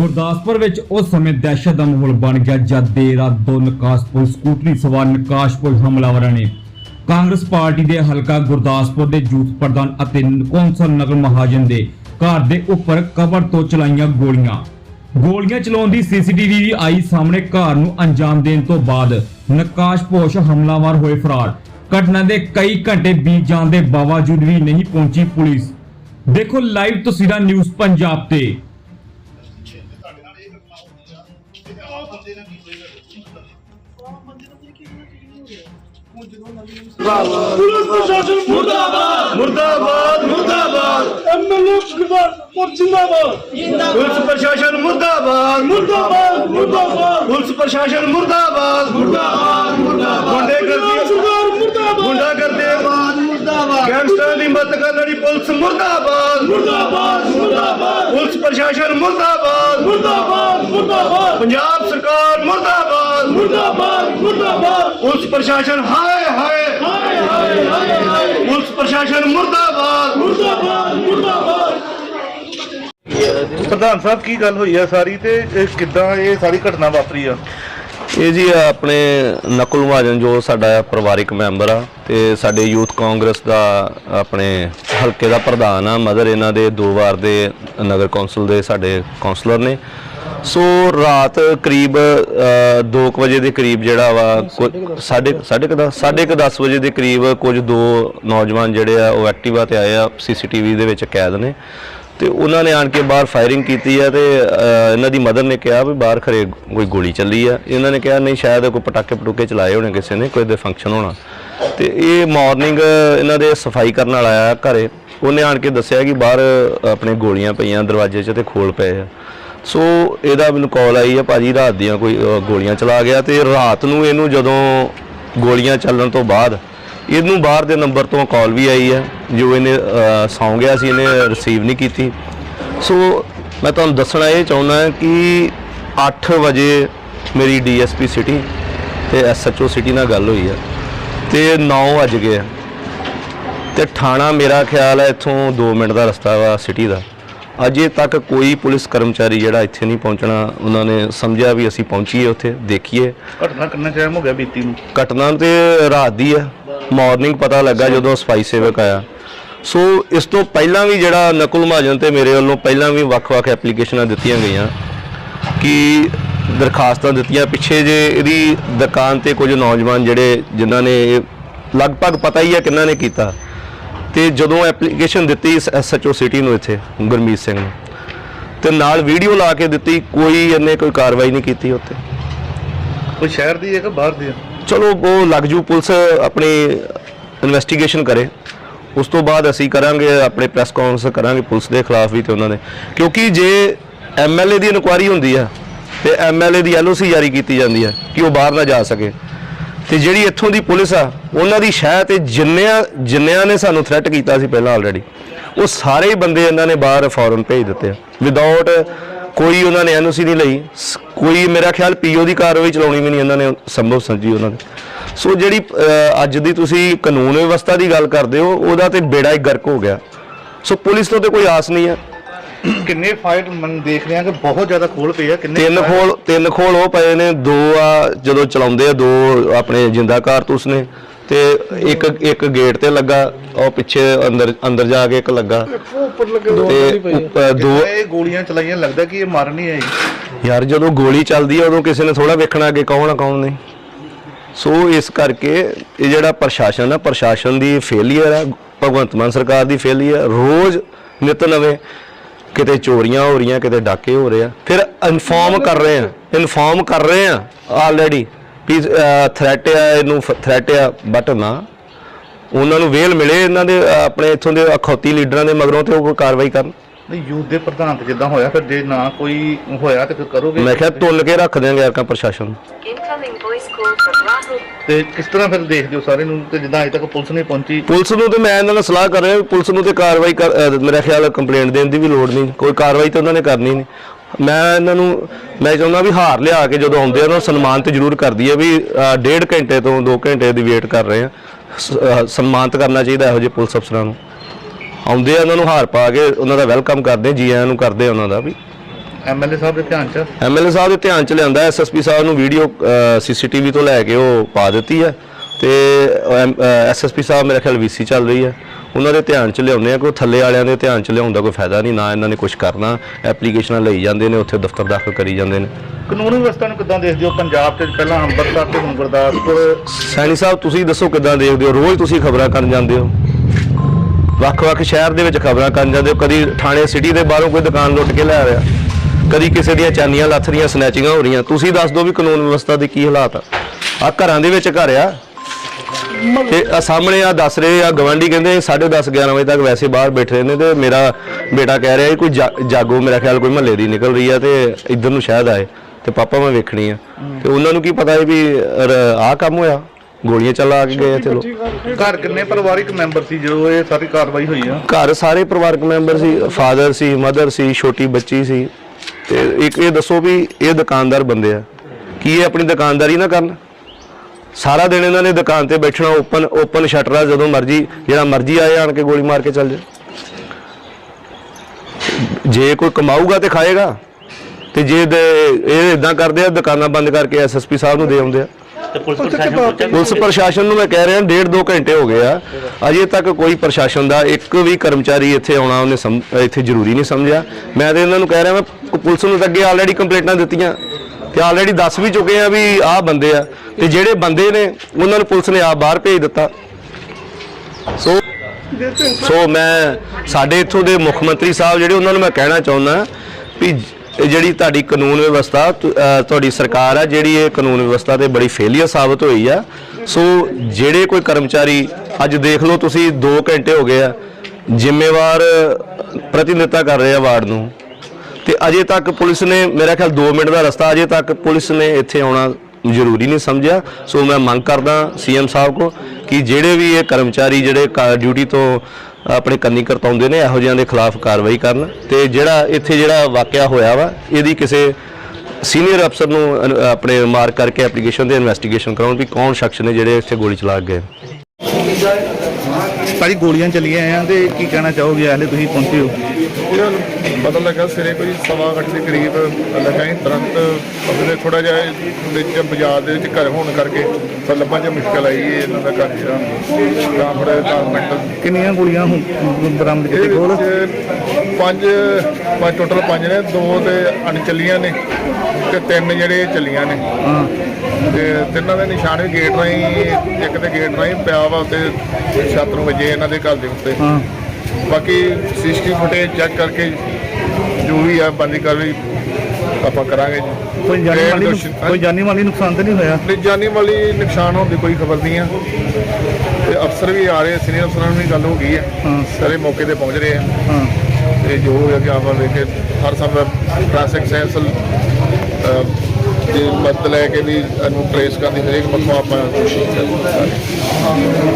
ਗੁਰਦਾਸਪੁਰ ਵਿੱਚ ਉਸ ਸਮੇਂ ਦਹਿਸ਼ਤ ਦਾ ਮਾਹੌਲ ਬਣ ਗਿਆ ਜਦ ਦੇਰ ਰਾਤ ਦੋ ਨਕਾਸ਼ਪੁਰ ਸਕੂਟਰੀ ਸਵਾਰ ਨਕਾਸ਼ਪੁਰ ਹਮਲਾਵਰਾਂ ਨੇ ਕਾਂਗਰਸ ਪਾਰਟੀ ਦੇ ਹਲਕਾ ਗੁਰਦਾਸਪੁਰ ਦੇ ਯੂਥ ਪ੍ਰਧਾਨ ਅਤੇ ਕੌਂਸਲ ਨਗਰ ਮਹਾਜਨ ਦੇ ਘਰ ਦੇ ਉੱਪਰ ਕਬਰ ਤੋਂ ਚਲਾਈਆਂ ਗੋਲੀਆਂ। ਗੋਲੀਆਂ ਚਲਾਉਣ ਦੀ ਸੀਸੀਟੀਵੀ ਵੀ ਆਈ ਸਾਹਮਣੇ ਘਰ ਨੂੰ ਅੰਜਾਮ ਦੇਣ ਤੋਂ ਬਾਅਦ ਨਕਾਸ਼ਪੋਸ਼ ਹਮਲਾਵਰ ਹੋਏ ਫਰਾਰ। ਘਟਨਾ ਦੇ ਕਈ ਘੰਟੇ ਬੀਤ ਜਾਣ ਦੇ ਬਾਵਜੂਦ ਵੀ ਨਹੀਂ ਪਹੁੰਚੀ ਪੁਲਿਸ। ਦੇਖੋ ਲਾਈਵ ਤਸਵੀਰਾਂ ਨਿਊਜ਼ ਪੰਜਾਬ ਤੇ। ਪੁਲਿਸ ਪ੍ਰਸ਼ਾਸਨ ਮੁਰਦਾਬਾਦ ਮੁਰਦਾਬਾਦ ਮੁਰਦਾਬਾਦ। ਐਮਐਲਏ ਗੁਰਦਾਸਪੁਰ ਜਿੰਦਾਬਾਦ। ਪੁਲਿਸ ਪ੍ਰਸ਼ਾਸਨ ਮੁਰਦਾਬਾਦ। ਮੁਰਦਾਬਾਦ ਮੁਰਦਾਬਾਦ। ਪੁਲਿਸ ਪ੍ਰਸ਼ਾਸਨ ਮੁਰਦਾਬਾਦ। ਮੁਰਦਾਬਾਦ ਮੁਰਦਾਬਾਦ। ਗੁੰਡੇ ਗੈਂਗਸਟਰ ਦੀ ਮਦਦ ਕਰਨ ਵਾਲੀ ਪੁਲਿਸ ਮੁਰਦਾਬਾਦ। ਮੁਰਦਾਬਾਦ ਮੁਰਦਾਬਾਦ। ਪੁਲਿਸ ਪ੍ਰਸ਼ਾਸਨ ਮੁਰਦਾਬਾਦ। ਮੁਰਦਾਬਾਦ ਮੁਰਦਾਬਾਦ। ਪੰਜਾਬ ਸਰਕਾਰ ਮੁਰਦਾਬਾਦ। ਮੁਰਦਾਬਾਦ ਮੁਰਦਾਬਾਦ। ਪੁਲਿਸ ਪ੍ਰਸ਼ਾਸਨ ਹਾਏ ਹਾਏ। ਹਾਏ ਹਾਏ ਹਾਏ ਹਾਏ। ਪੁਲਿਸ ਪ੍ਰਸ਼ਾਸਨ ਮੁਰਦਾਬਾਦ। ਮੁਰਦਾਬਾਦ ਮੁਰਦਾਬਾਦ। ਪ੍ਰਧਾਨ ਸਾਹਿਬ ਕੀ ਗੱਲ ਹੋਈ ਆ ਸਾਰੀ ਤੇ ਇਹ ਕਿੱਦਾਂ ਇਹ ਸਾਰੀ ਘਟਨਾ ਵਾਪਰੀ ਆ? ਇਹ ਜੀ ਆਪਣੇ ਨਕੁਲ ਮਹਾਜਨ ਜੋ ਸਾਡਾ ਪਰਿਵਾਰਿਕ ਮੈਂਬਰ ਆ ਤੇ ਸਾਡੇ ਯੂਥ ਕਾਂਗਰਸ ਦਾ ਆਪਣੇ ਹਲਕੇ ਦਾ ਪ੍ਰਧਾਨ ਆ, ਮਦਰ ਇਹਨਾਂ ਦੇ ਦੋ ਵਾਰ ਦੇ ਨਗਰ ਕੌਂਸਲ ਦੇ ਸਾਡੇ ਕੌਂਸਲਰ ਨੇ। ਸੋ ਰਾਤ ਕਰੀਬ 2 ਵਜੇ ਦੇ ਕਰੀਬ ਜਿਹੜਾ ਵਾ, ਕੁ- ਸਾਢੇ ਸਾਢੇ ਕੁ ਦਸ- ਸਾਢੇ ਕੁ 10 ਵਜੇ ਦੇ ਕਰੀਬ ਕੁਝ ਦੋ ਨੌਜਵਾਨ ਜਿਹੜੇ ਆ ਉਹ ਐਕਟਿਵਾ ਤੇ ਆਏ ਆ, ਸੀਸੀਟੀਵੀ ਦੇ ਵਿੱਚ ਕੈਦ ਨੇ। ਤੇ ਉਹਨਾਂ ਨੇ ਆਣ ਕੇ ਬਾਹਰ ਫਾਇਰਿੰਗ ਕੀਤੀ ਹੈ ਤੇ ਅਹ, ਇਹਨਾਂ ਦੀ ਮਦਰ ਨੇ ਕਿਹਾ ਵੀ ਬਾਹਰ ਖਰੇ ਕੋਈ ਗੋਲੀ ਚੱਲੀ ਆ। ਇਹਨਾਂ ਨੇ ਕਿਹਾ ਨਹੀਂ ਸ਼ਾਇਦ ਕੋਈ ਪਟਾਕੇ ਪਟੂਕੇ ਚਲਾਏ ਹੋਣੇ ਕਿਸੇ ਨੇ ਕੋਈ ਦੇ ਫੰਕਸ਼ਨ ਹੋਣਾ। ਤੇ ਇਹ ਮਾਰਨਿੰਗ ਇਹਨਾਂ ਦੇ ਸਫ਼ਾਈ ਕਰਨ ਵਾਲਾ ਆਇਆ ਘਰੇ। ਉਹਨੇ ਆਣ ਕੇ ਦੱਸਿਆ ਕਿ ਬਾਹਰ ਆਪਣੇ ਗੋਲੀਆਂ ਪਈਆਂ ਦਰਵਾਜ਼ੇ 'ਚ ਤੇ ਖੋਲ ਪਏ ਆ। ਸੋ ਇਹਦਾ ਮੈਨੂੰ ਕਾਲ ਆਈ ਆ ਭਾਜੀ ਰਾਤ ਦੀਆਂ ਕੋਈ ਅਹ, ਗੋਲੀਆਂ ਚਲਾ ਗਿਆ ਤੇ ਰਾਤ ਨੂੰ ਇਹਨੂੰ ਜਦੋਂ ਗੋਲੀਆਂ ਚੱਲਣ ਤੋਂ ਬਾਅਦ ਇਹਨੂੰ ਬਾਹਰ ਦੇ ਨੰਬਰ ਤੋਂ ਕਾਲ ਵੀ ਆਈ ਹੈ ਜੋ ਇਹਨੇ ਸੌਂ ਗਿਆ ਸੀ ਇਹਨੇ ਰਿਸੀਵ ਨਹੀਂ ਕੀਤੀ। ਸੋ ਮੈਂ ਤੁਹਾਨੂੰ ਦੱਸਣਾ ਇਹ ਚਾਹੁੰਦਾ ਕਿ 8 ਵਜੇ ਮੇਰੀ ਡੀਐਸਪੀ ਸਿਟੀ ਤੇ ਐਸਐਚਓ ਸਿਟੀ ਨਾਲ ਗੱਲ ਹੋਈ ਹੈ ਤੇ 9 ਵਜ ਗਏ ਆ। ਤੇ ਥਾਣਾ ਮੇਰਾ ਖਿਆਲ ਹੈ ਇੱਥੋਂ 2 ਮਿੰਟ ਦਾ ਰਸਤਾ ਵਾ ਸਿਟੀ ਦਾ। ਅਜੇ ਤੱਕ ਕੋਈ ਪੁਲਿਸ ਕਰਮਚਾਰੀ ਜਿਹੜਾ ਇੱਥੇ ਨਹੀਂ ਪਹੁੰਚਣਾ ਉਹਨਾਂ ਨੇ ਸਮਝਿਆ ਵੀ ਅਸੀਂ ਪਹੁੰਚੀਏ ਉੱਥੇ ਦੇਖੀਏ। ਘਟਨਾ ਕਿੰਨਾ ਟਾਈਮ ਹੋ ਗਿਆ ਬੀਤੀ ਨੂੰ? ਘਟਨਾ ਤੇ ਰਾਤ ਦੀ ਹੈ। ਮਾਰਨਿੰਗ ਪਤਾ ਲੱਗਾ ਜਦੋਂ ਸਫ਼ਾਈ ਸੇਵਕ ਆਇਆ। ਸੋ ਇਸ ਤੋਂ ਪਹਿਲਾਂ ਵੀ ਜਿਹੜਾ ਨਕੁਲ ਮਹਾਜਨ ਤੇ ਮੇਰੇ ਵੱਲੋਂ ਪਹਿਲਾਂ ਵੀ ਵੱਖ-ਵੱਖ ਐਪਲੀਕੇਸ਼ਨਾਂ ਦਿੱਤੀਆਂ ਗਈਆਂ ਕਿ ਦਰਖਾਸਤਾਂ ਦਿੱਤੀਆਂ। ਪਿੱਛੇ ਜੇ ਇਹਦੀ ਦੁਕਾਨ ਤੇ ਕੁਝ ਨੌਜਵਾਨ ਜਿਹੜੇ ਜਿਨ੍ਹਾਂ ਨੇ ਲਗਭਗ ਪਤਾ ਹੀ ਹੈ ਕਿੰਨਾਂ ਨੇ ਕੀਤਾ। ਤੇ ਜਦੋਂ ਐਪਲੀਕੇਸ਼ਨ ਦਿੱਤੀ ਐਸਐਚਓ ਸਿਟੀ ਨੂੰ ਇੱਥੇ ਗੁਰਮੀਤ ਸਿੰਘ ਨੂੰ। ਤੇ ਨਾਲ ਵੀਡੀਓ ਲਾ ਕੇ ਦਿੱਤੀ ਕੋਈ ਇਹਨੇ ਕੋਈ ਕਾਰਵਾਈ ਨਹੀਂ ਕੀਤੀ ਉੱਤੇ ਕੋਈ ਸ਼ਹਿਰ ਦੀ ਹੈ ਕਿ ਬਾਹਰ ਦੀ ਹੈ? ਚਲੋ, ਉਹ ਲੱਗ ਜੂ ਪੁਲਿਸ ਆਪਣੀ ਇਨਵੈਸਟੀਗੇਸ਼ਨ ਕਰੇ। ਉਸ ਤੋਂ ਬਾਅਦ ਅਸੀਂ ਕਰਾਂਗੇ, ਆਪਣੇ ਪ੍ਰੈਸ ਕਾਨਫਰੰਸ ਕਰਾਂਗੇ ਪੁਲਿਸ ਦੇ ਖਿਲਾਫ ਵੀ ਤੇ ਉਹਨਾਂ ਦੇ। ਕਿਉਂਕਿ ਜੇ ਐਮਐਲਏ ਦੀ ਇਨਕੁਆਇਰੀ ਹੁੰਦੀ ਆ, ਤੇ ਐਮਐਲਏ ਦੀ ਐਲਓਸੀ ਜਾਰੀ ਕੀਤੀ ਜਾਂਦੀ ਆ ਕਿ ਉਹ ਬਾਹਰ ਨਾ ਜਾ ਸਕੇ। ਤੇ ਜਿਹੜੀ ਇੱਥੋਂ ਦੀ ਪੁਲਿਸ ਆ, ਉਹਨਾਂ ਦੀ ਸ਼ਾਇਦ ਤੇ ਜਿੰਨਿਆਂ ਜਿੰਨਿਆਂ ਨੇ ਸਾਨੂੰ ਥ੍ਰੈਟ ਕੀਤਾ ਸੀ ਪਹਿਲਾਂ ਆਲਰੇਡੀ ਉਹ ਸਾਰੇ ਬੰਦੇ ਇਹਨਾਂ ਨੇ ਬਾਹਰ ਫੌਰਨ ਭੇਜ ਦਿੱਤੇ ਵਿਦਆਊਟ ਕੋਈ ਉਹਨਾਂ ਨੇ ਐਨਓਸੀ ਨਹੀਂ ਲਈ। ਸ- ਕੋਈ ਮੇਰਾ ਖਿਆਲ ਪੀਓ ਦੀ ਕਾਰਵਾਈ ਚਲਾਉਣੀ ਵੀ ਨਹੀਂ ਇਹਨਾਂ ਨੇ ਸੰਭਵ ਸਮਝੀ ਉਹਨਾਂ ਨੇ। ਸੋ ਜਿਹੜੀ ਅੱਜ ਦੀ ਤੁਸੀਂ ਕਾਨੂੰਨ ਵਿਵਸਥਾ ਦੀ ਗੱਲ ਕਰਦੇ ਹੋ ਉਹਦਾ ਤੇ ਬੇੜਾ ਹੀ ਗਰਕ ਹੋ ਗਿਆ। ਸੋ ਪੁਲਿਸ ਤੋਂ ਤੇ ਕੋਈ ਆਸ ਨਹੀਂ ਹੈ। ਕਿੰਨੇ ਫਾਈਟ ਮਨ ਦੇਖ ਰਹੇ ਆ ਕਿ ਬਹੁਤ ਜ਼ਿਆਦਾ ਖੋਲ ਪਈ ਆ ਕਿੰਨੇ ਤਿੰਨ ਖੋਲ ਤਿੰਨ ਖੋਲ ਉਹ ਪਏ ਨੇ ਦੋ ਆ ਜਦੋਂ ਚਲਾਉਂਦੇ ਆ ਦੋ ਆਪਣੇ ਜਿੰਦਾ ਕਾਰਤੂਸ ਨੇ। ਤੇ ਇੱਕ ਇੱਕ ਗੇਟ ਤੇ ਲੱਗਾ ਉਹ ਪਿੱਛੇ ਅੰਦਰ ਅੰਦਰ ਜਾ ਕੇ ਇੱਕ ਲੱਗਾ। ਉੱਪਰ ਲੱਗੇ ਤੇ ਉੱਪਰ ਦੋ ਇਹ ਗੋਲੀਆਂ ਚਲਾਈਆਂ? ਲੱਗਦਾ ਕਿ ਇਹ ਮਾਰਨ ਹੀ ਯਾਰ ਜਦੋਂ ਗੋਲੀ ਚੱਲਦੀ ਆ ਉਦੋਂ ਕਿਸੇ ਨੇ ਥੋੜਾ ਵੇਖਣਾ ਅੱਗੇ ਕੌਣ ਆ ਕੌਣ ਨਹੀਂ। ਸੋ ਇਸ ਕਰਕੇ ਇਹ ਜਿਹੜਾ ਪ੍ਰਸ਼ਾਸਨ ਆ ਪ੍ਰਸ਼ਾਸਨ ਦੀ ਫੇਲੀਅਰ ਆ ਭਗਵੰਤ ਮਾਨ ਸਰਕਾਰ ਦੀ ਫੇਲੀਅਰ ਰੋਜ਼ ਨਿਤ ਨਵੇਂ ਕਿਤੇ ਚੋਰੀਆਂ ਹੋ ਰਹੀਆਂ ਕਿਤੇ ਡਾਕੇ ਹੋ ਰਹੇ ਆ। ਫਿਰ ਇਨਫਾਰਮ ਕਰ ਰਹੇ ਆ ਇਨਫਾਰਮ ਕਰ ਰਹੇ ਆ ਆਲਰੇਡੀ ਵੀ ਥ੍ਰੈਟ ਆ ਇਹਨੂੰ ਥ੍ਰੈਟ ਆ ਬਟ ਨਾ। ਉਹਨਾਂ ਨੂੰ ਵੇਲ ਮਿਲੇ ਇਹਨਾਂ ਦੇ ਆਪਣੇ ਇੱਥੋਂ ਦੇ ਅਖੌਤੀ ਲੀਡਰਾਂ ਦੇ ਮਗਰੋਂ ਤੇ ਉਹ ਕਾਰਵਾਈ ਕਰਨ। ਨਹੀਂ ਯੂਥ ਦੇ ਪ੍ਰਧਾਨ ਤੇ ਜਿੱਦਾਂ ਹੋਇਆ ਫਿਰ ਜੇ ਨਾ ਕੋਈ ਹੋਇਆ ਤੇ ਫਿਰ ਕਰੋਗੇ? ਮੈਂ ਕਿਹਾ ਤੁੱਲ ਕੇ ਰੱਖ ਦਿਆਂਗੇ ਅਰਕਾ ਪ੍ਰਸ਼ਾਸਨ. ਤੇ ਕਿਸ ਤਰ੍ਹਾਂ ਫਿਰ ਦੇਖਦੇ ਹੋ ਸਾਰੇ ਨੂੰ ਤੇ ਜਿੱਦਾਂ ਅਜੇ ਤੱਕ ਪੁਲਿਸ ਨਹੀਂ ਪਹੁੰਚੀ? ਪੁਲਿਸ ਨੂੰ ਤੇ ਮੈਂ ਇਹਨਾਂ ਨਾਲ ਸਲਾਹ ਕਰ ਰਿਹਾ ਪੁਲਿਸ ਨੂੰ ਤੇ ਕਾਰਵਾਈ ਮੇਰਾ ਖਿਆਲ ਕੰਪਲੇਂਟ ਦੇਣ ਦੀ ਵੀ ਲੋੜ ਨਹੀਂ। ਕੋਈ ਕਾਰਵਾਈ ਤਾਂ ਉਹਨਾਂ ਨੇ ਕਰਨੀ ਨਹੀਂ। ਮੈਂ ਇਹਨਾਂ ਨੂੰ ਮੈਂ ਚਾਹੁੰਦਾ ਵੀ ਹਾਰ ਲਿਆ ਕੇ ਜਦੋਂ ਆਉਂਦੇ ਆ ਉਹਨਾਂ ਨੂੰ ਜ਼ਰੂਰ ਕਰਦੀ ਹੈ ਵੀ ਡੇਢ ਘੰਟੇ ਤੋਂ 2 ਘੰਟੇ ਦੀ ਵੇਟ ਕਰ ਰਹੇ ਆ। ਸ- ਸਨਮਾਨਿਤ ਕਰਨਾ ਚਾਹੀਦਾ ਇਹੋ ਜਿਹੇ ਪੁਲਿਸ ਅਫਸਰਾਂ ਨੂੰ। ਆਉਂਦੇ ਆ ਉਹਨਾਂ ਨੂੰ ਹਾਰ ਪਾ ਕੇ ਉਹਨਾਂ ਦਾ ਵੈਲਕਮ ਕਰਦੇ ਜੀ ਆਇਆਂ ਨੂੰ ਕਰਦੇ ਆ ਉਹਨਾਂ ਦਾ ਵੀ। ਐਮਐਲਏ ਸਾਹਿਬ ਦੇ ਧਿਆਨ ਚ? ਐਮਐਲਏ ਸਾਹਿਬ ਦੇ ਧਿਆਨ ਚ ਲਿਆਂਦਾ ਐਸਐਸਪੀ ਸਾਹਿਬ ਨੂੰ ਵੀਡੀਓ ਸੀਸੀਟੀਵੀ ਤੋਂ ਲੈ ਕੇ ਉਹ ਪਾ ਦਿੱਤੀ ਹੈ ਤੇ ਐਸਐਸਪੀ ਸਾਹਿਬ ਮੇਰੇ ਖਿਆਲ ਵੀਸੀ ਚੱਲ ਰਹੀ ਹੈ। ਉਹਨਾਂ ਦੇ ਧਿਆਨ ਚ ਲਿਆਉਂਦੇ ਆ ਕੋਈ ਥੱਲੇ ਵਾਲਿਆਂ ਦੇ ਧਿਆਨ ਚ ਲਿਆਉਣ ਦਾ ਕੋਈ ਫਾਇਦਾ ਨਹੀਂ ਨਾ ਇਹਨਾਂ ਨੇ ਕੁਝ ਕਰਨਾ। ਐਪਲੀਕੇਸ਼ਨਾਂ ਲਈ ਜਾਂਦੇ ਨੇ ਉੱਥੇ ਦਫ਼ਤਰ ਦਾਖਲ ਕਰੀ ਜਾਂਦੇ ਨੇ। ਕਾਨੂੰਨ ਵਿਵਸਥਾ ਨੂੰ ਕਿੱਦਾਂ ਦੇਖਦੇ ਹੋ? ਪੰਜਾਬ ਚ ਪਹਿਲਾਂ ਅੰਮ੍ਰਿਤਸਰ ਤੇ ਹੁਣ ਗੁਰਦਾਸਪੁਰ। ਸੈਣੀ ਸਾਹਿਬ ਤੁਸੀਂ ਦੱਸੋ ਕਿੱਦਾਂ ਦੇਖਦੇ ਹੋ? ਰੋਜ਼ ਤੁਸੀਂ ਖਬਰਾਂ ਕਰਨ ਜਾਂਦੇ ਹੋ? ਵੱਖ-ਵੱਖ ਸ਼ਹਿਰ ਦੇ ਵਿੱਚ ਖਬਰਾਂ ਕਰਨ ਜਾਂਦੇ ਹੋ? ਕਦੀ ਥਾਣੇ ਸਿਟੀ ਦੇ ਬਾਹਰੋਂ ਕੋਈ ਦੁਕਾਨ ਲੁੱਟ ਕੇ ਲੈ ਰਿਹਾ? ਕਦੀ ਕਿਸੇ ਦੀਆਂ ਚਾਨੀਆਂ ਲੱਥ ਰਹੀਆਂ ਸਨੈਚਿੰਗਾਂ ਹੋ ਰਹੀਆਂ। ਤੁਸੀਂ ਦੱਸ ਦਿਓ ਵੀ ਕਾਨੂੰਨ ਵਿਵਸਥਾ ਦੇ ਕੀ ਹਾਲਾਤ ਆ। ਆ ਘਰਾਂ ਦੇ ਵਿੱਚ ਘਰ ਆ। ਤੇ ਆ ਸਾਹਮਣੇ ਆ ਦੱਸ ਰਹੇ ਆ ਗਵਾਂਢੀ ਕਹਿੰਦੇ 10:30 11 ਵਜੇ ਤੱਕ ਵੈਸੇ ਬਾਹਰ ਬੈਠੇ ਰਹਿੰਦੇ ਤੇ ਮੇਰਾ ਬੇਟਾ ਕਹਿ ਰਿਹਾ ਕੋਈ ਜਾਗੋ ਮੇਰਾ ਖਿਆਲ ਕੋਈ ਮਹੱਲੇ ਦੀ ਨਿਕਲ ਰਹੀ ਆ ਤੇ ਇੱਧਰ ਨੂੰ ਸ਼ਾਇਦ ਆਏ ਤੇ ਪਾਪਾ ਮੈਂ ਵੇਖਣੀ ਆ। ਤੇ ਉਹਨਾਂ ਨੂੰ ਕੀ ਪਤਾ ਹੈ ਵੀ ਆਹ ਕੰਮ ਹੋਇਆ? ਗੋਲੀਆਂ ਚਲਾ ਕੇ ਗਏ ਚਲੋ ਘਰ ਕਿੰਨੇ ਪਰਿਵਾਰਿਕ ਮੈਂਬਰ ਸੀ ਜਦੋਂ ਇਹ ਸਾਰੀ ਕਾਰਵਾਈ ਹੋਈ ਆ? ਘਰ ਸਾਰੇ ਪਰਿਵਾਰਕ ਮੈਂਬਰ ਸੀ ਫਾਦਰ ਸੀ ਮਦਰ ਸੀ ਛੋਟੀ ਬੱਚੀ ਸੀ। ਤੇ ਇੱਕ ਇਹ ਦੱਸੋ ਵੀ ਇਹ ਦੁਕਾਨਦਾਰ ਬੰਦੇ ਆ। ਕੀ ਇਹ ਆਪਣੀ ਦੁਕਾਨਦਾਰੀ ਨਾ ਕਰਨ? ਸਾਰਾ ਦਿਨ ਇਹਨਾਂ ਨੇ ਦੁਕਾਨ ਤੇ ਬੈਠਣਾ ਓਪਨ ਓਪਨ ਸ਼ਟਰ ਆ ਜਦੋਂ ਮਰਜ਼ੀ ਜਿਹੜਾ ਮਰਜ਼ੀ ਆਏ ਆਣ ਕੇ ਗੋਲੀ ਮਾਰ ਕੇ ਚੱਲ ਜਾ ਜੇ ਕੋਈ ਕਮਾਊਗਾ ਤੇ ਖਾਏਗਾ ਤੇ ਜੇ ਇਹ ਇਦਾਂ ਕਰਦੇ ਆ ਦੁਕਾਨਾਂ ਬੰਦ ਕਰਕੇ ਐਸਐਸਪੀ ਸਾਹਿਬ ਨੂੰ ਦੇ ਆਉਂਦੇ ਆ। ਪੁਲਿਸ ਪ੍ਰਸ਼ਾਸਨ ਨੂੰ ਮੈਂ ਕਹਿ ਰਿਹਾ ਡੇਢ ਦੋ ਘੰਟੇ ਹੋ ਗਏ ਆ। ਅਜੇ ਤੱਕ ਕੋਈ ਪ੍ਰਸ਼ਾਸਨ ਦਾ ਇੱਕ ਵੀ ਕਰਮਚਾਰੀ ਇੱਥੇ ਆਉਣਾ ਉਹਨੇ ਇੱਥੇ ਜ਼ਰੂਰੀ ਨਹੀਂ ਸਮਝਿਆ। ਮੈਂ ਤੇ ਇਹਨਾਂ ਨੂੰ ਕਹਿ ਰਿਹਾ ਮੈਂ ਪੁਲਿਸ ਨੂੰ ਅੱਗੇ ਆਲਰੇਡੀ ਕੰਪਲੇਂਟਾਂ ਦਿੱਤੀਆਂ। ਤੇ ਆਲਰੇਡੀ ਦੱਸ ਵੀ ਚੁੱਕੇ ਆ ਵੀ ਆਹ ਬੰਦੇ ਆ ਤੇ ਜਿਹੜੇ ਬੰਦੇ ਨੇ, ਉਹਨਾਂ ਨੂੰ ਪੁਲਿਸ ਨੇ ਆਪ ਬਾਹਰ ਭੇਜ ਦਿੱਤਾ। ਸੋ ਸੋ ਮੈਂ ਸਾਡੇ ਇੱਥੋਂ ਦੇ ਮੁੱਖ ਮੰਤਰੀ ਸਾਹਿਬ ਜਿਹੜੇ ਉਹਨਾਂ ਨੂੰ ਮੈਂ ਕਹਿਣਾ ਚਾਹੁੰਦਾ ਵੀ ਇਹ ਜਿਹੜੀ ਤੁਹਾਡੀ ਕਾਨੂੰਨ ਵਿਵਸਥਾ ਤੁਹਾਡੀ ਸਰਕਾਰ ਆ ਜਿਹੜੀ ਇਹ ਕਾਨੂੰਨ ਵਿਵਸਥਾ ਤੇ ਬੜੀ ਫੇਲੀਅਰ ਸਾਬਤ ਹੋਈ ਆ। ਸੋ ਜਿਹੜੇ ਕੋਈ ਕਰਮਚਾਰੀ, ਅੱਜ ਦੇਖ ਲਓ ਤੁਸੀਂ 2 ਘੰਟੇ ਹੋ ਗਏ ਆ, ਜ਼ਿੰਮੇਵਾਰ ਪ੍ਰਤੀਨਿਧਤਾ ਕਰ ਰਹੇ ਆ ਵਾਰਡ ਨੂੰ। ਤੇ ਅਜੇ ਤੱਕ ਪੁਲਿਸ ਨੇ, ਮੇਰਾ ਖਿਆਲ 2 ਮਿੰਟ ਦਾ ਰਸਤਾ ਅਜੇ ਤੱਕ ਪੁਲਿਸ ਨੇ ਇੱਥੇ ਆਉਣਾ ਜ਼ਰੂਰੀ ਨਹੀਂ ਸਮਝਿਆ। ਸੋ ਮੈਂ ਮੰਗ ਕਰਦਾ ਸੀਐਮ ਸਾਹਿਬ ਕੋ ਕਿ ਜਿਹੜੇ ਵੀ ਇਹ ਕਰਮਚਾਰੀ ਜਿਹੜੇ ਡਿਊਟੀ ਤੋਂ ਆਪਣੇ ਕੰਨੀ ਕਰਤਾਉਂਦੇ ਨੇ, ਇਹੋ ਜਿਹਿਆਂ ਦੇ ਖਿਲਾਫ ਕਾਰਵਾਈ ਕਰਨ ਤੇ ਜਿਹੜਾ ਇੱਥੇ ਜਿਹੜਾ ਵਾਕਿਆ ਹੋਇਆ ਵਾ, ਇਹਦੀ ਕਿਸੇ ਸੀਨੀਅਰ ਅਫਸਰ ਨੂੰ ਆਪਣੇ ਮਾਰ ਕਰਕੇ ਐਪਲੀਕੇਸ਼ਨ ਤੇ ਇਨਵੈਸਟੀਗੇਸ਼ਨ ਕਰਾਉਣ ਵੀ ਕੌਣ ਸ਼ਖਸ ਨੇ ਜਿਹੜੇ ਇੱਥੇ ਗੋਲੀ ਚਲਾ ਕੇ ਗਏ। ਸਾਰੀ ਗੋਲੀਆਂ ਚੱਲੀਆਂ ਆ ਤੇ ਕੀ ਕਹਿਣਾ ਚਾਹੋਗੇ? ਹਲੇ ਤੁਸੀਂ ਪਹੁੰਚੇ ਹੋ। ਇਹਨਾਂ ਨੂੰ ਪਤਾ ਲੱਗਾ ਸਿਰੇ ਕੋਈ ਸਵਾ ਅੱਠ ਦੇ ਕਰੀਬ ਲੱਗਾ ਹੀ ਤੁਰੰਤ ਆਪਣੇ ਥੋੜਾ ਜਿਹਾ ਵਿੱਚ ਬਾਜ਼ਾਰ ਦੇ ਵਿੱਚ ਘਰ ਹੋਣ ਕਰਕੇ ਤਾਂ ਲੱਭਾਂ 'ਚ ਮੁਸ਼ਕਲ ਆਈ ਇਹ ਇਹਨਾਂ ਦਾ ਘਰ ਜਿਹੜਾ ਤਾਂ ਥੋੜਾ 10 ਮਿੰਟ ਕਿੰਨੀਆਂ ਗੋਲੀਆਂ ਹੁਣ ਬਰਾਮਦ ਕੀਤੇ ਕੋਲ ਪੰਜ ਪੰਜ ਟੋਟਲ ਪੰਜ ਨੇ ਦੋ ਤੇ ਅਣਚੱਲੀਆਂ ਨੇ ਤੇ ਤਿੰਨ ਜਿਹੜੇ ਚੱਲੀਆਂ ਨੇ। ਹਾਂ। ਤੇ ਤਿੰਨਾਂ ਦੇ ਨਿਸ਼ਾਨ ਵੀ ਗੇਟ ਰਾਹੀਂ ਇੱਕ ਤੇ ਗੇਟ ਰਾਹੀਂ ਪਿਆ ਵਾ ਉੱਤੇ ਛੱਤ ਨੂੰ ਵੱਜੇ ਇਹਨਾਂ ਦੇ ਘਰ ਦੇ ਉੱਤੇ। ਹਾਂ। ਬਾਕੀ ਸੀਸੀਟੀਵੀ ਫੁਟੇਜ ਚੈੱਕ ਕਰਕੇ ਜੋ ਵੀ ਆ ਬੰਦੀ ਕਾਰਵਾਈ ਆਪਾਂ ਕਰਾਂਗੇ ਜੀ। ਕੋਈ ਜਾਨੀ ਤੇ ਮਾਲੀ ਦੋਸ਼ੀ- ਕੋਈ ਜਾਨੀ ਮਾਲੀ ਨੁਕਸਾਨ ਤਾਂ ਨਹੀਂ ਹੋਇਆ? ਨਹੀਂ, ਜਾਨੀ ਵਾਲੀ ਨੁਕਸਾਨ ਹੋਣ ਦੀ ਕੋਈ ਖਬਰ ਨਹੀਂ ਆ। ਤੇ ਅਫਸਰ ਵੀ ਆ ਰਹੇ ਸੀਨੀਅਰ ਅਫਸਰਾਂ ਨਾਲ ਵੀ ਗੱਲ ਹੋ ਗਈ ਹੈ ਹਾਂ। ਸਾਰੇ ਮੌਕੇ ਤੇ ਪਹੁੰਚ ਰਹੇ ਆ। ਹਾਂ। ਤੇ ਜੋ ਹੋਇਆ ਕਿ ਆਪਾਂ ਵੇਖ ਕੇ ਹਰ ਸਮੇਂ ਟ੍ਰੈਫਿਕ ਸੈਂਸਲ ਦੀ ਮਦਦ ਲੈ ਕੇ ਵੀ ਇਹਨੂੰ ਟ੍ਰੇਸ ਕਰਨ ਦੀ ਹਰੇਕ ਪੱਖੋਂ ਆਪਾਂ ਕੋਸ਼ਿਸ਼ ਕਰਾਂਗੇ।